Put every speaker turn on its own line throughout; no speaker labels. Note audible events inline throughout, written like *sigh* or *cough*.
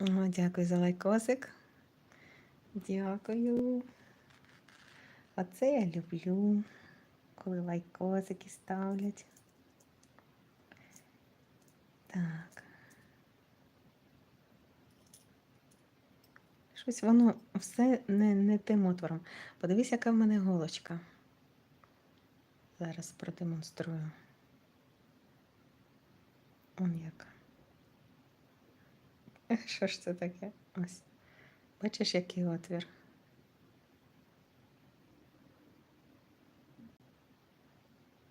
О, дякую за лайкосик. Дякую. Оце я люблю, коли лайкосики ставлять. Так. Щось воно все не, не тим отвором. Подивись, яка в мене голочка. Зараз продемонструю. Он яка. *laughs* Що ж це таке? Ось. Бачиш, який отвір?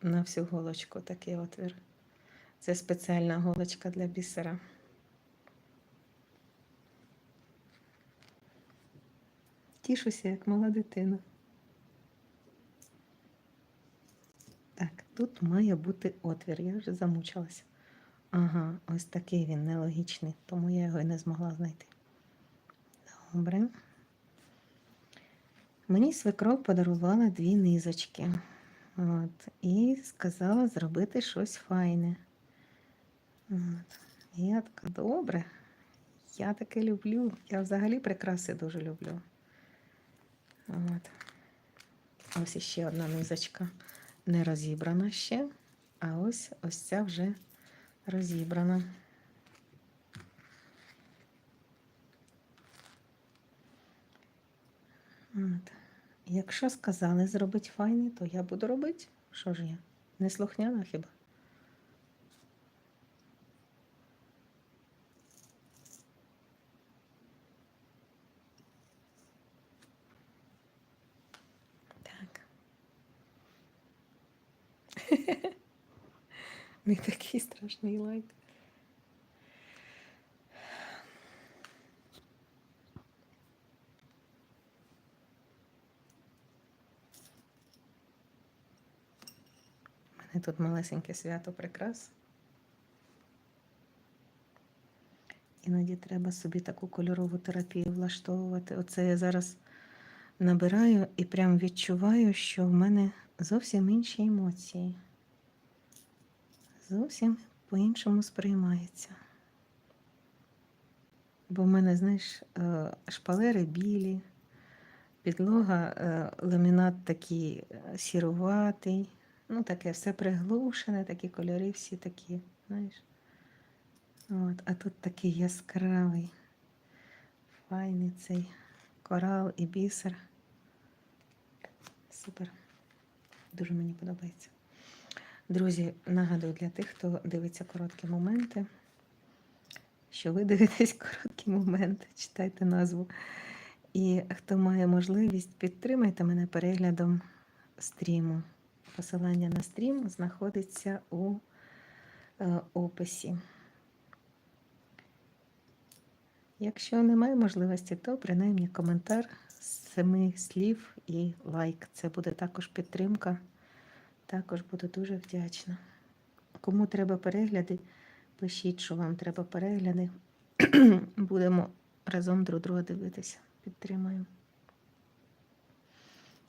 На всю голочку такий отвір. Це спеціальна голочка для бісера. Тішуся, як мала дитина. Так, тут має бути отвір. Я вже замучилася. Ага, ось такий він нелогічний, тому я його і не змогла знайти. Добре. Мені свекров подарувала дві низочки. От, І сказала зробити щось файне. От. Я така, добре, я таке люблю. Я взагалі прикраси дуже люблю. От. Ось іще одна низочка не розібрана ще, а ось ось ця вже розібрана. От. Якщо сказали зробити файне, то я буду робити. Що ж я? Не слухняна хіба? Так. *laughs* Не такий страшний лайк. У мене тут малесеньке свято прикрас. Іноді треба собі таку кольорову терапію влаштовувати. Оце я зараз набираю і прям відчуваю, що в мене зовсім інші емоції. Зовсім по-іншому сприймається. Бо в мене, знаєш, е, шпалери білі, підлога, е, ламінат такий е, сіруватий, ну таке все приглушене, такі кольори всі такі, знаєш. От, а тут такий яскравий, файний цей корал і бісер. Супер. Дуже мені подобається. Друзі, нагадую для тих, хто дивиться короткі моменти, що ви дивитесь *laughs* короткі моменти, читайте назву. І хто має можливість, підтримайте мене переглядом стріму. Посилання на стрім знаходиться у е, описі. Якщо немає можливості, то принаймні коментар з семи слів і лайк. Це буде також підтримка. Також буду дуже вдячна. Кому треба перегляди, пишіть, що вам треба перегляди. *clears throat* Будемо разом друг друга дивитися. Підтримаю.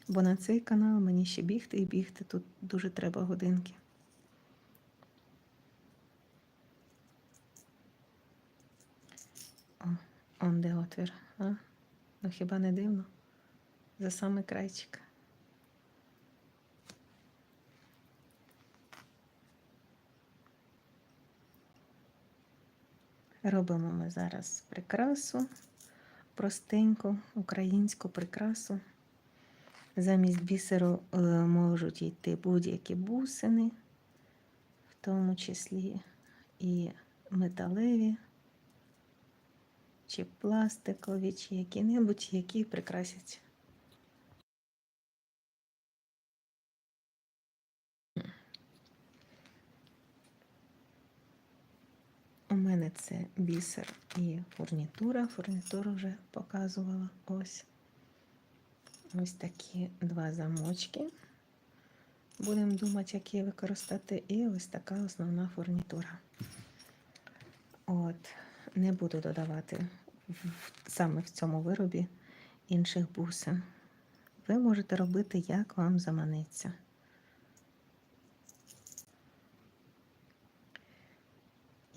Бо на цей канал мені ще бігти і бігти. Тут дуже треба годинки. О, он де отвір. А? Ну хіба не дивно? За самий крайчик. Робимо ми зараз прикрасу, простеньку, українську прикрасу. Замість бісеру е, можуть йти будь-які бусини, в тому числі і металеві, чи пластикові, чи які-небудь, які прикрасять. Мене це бісер і фурнітура. Фурнітуру вже показувала ось. Ось такі два замочки. Будемо думати, які використати. І ось така основна фурнітура. От, не буду додавати саме в цьому виробі інших бусин. Ви можете робити, як вам заманеться.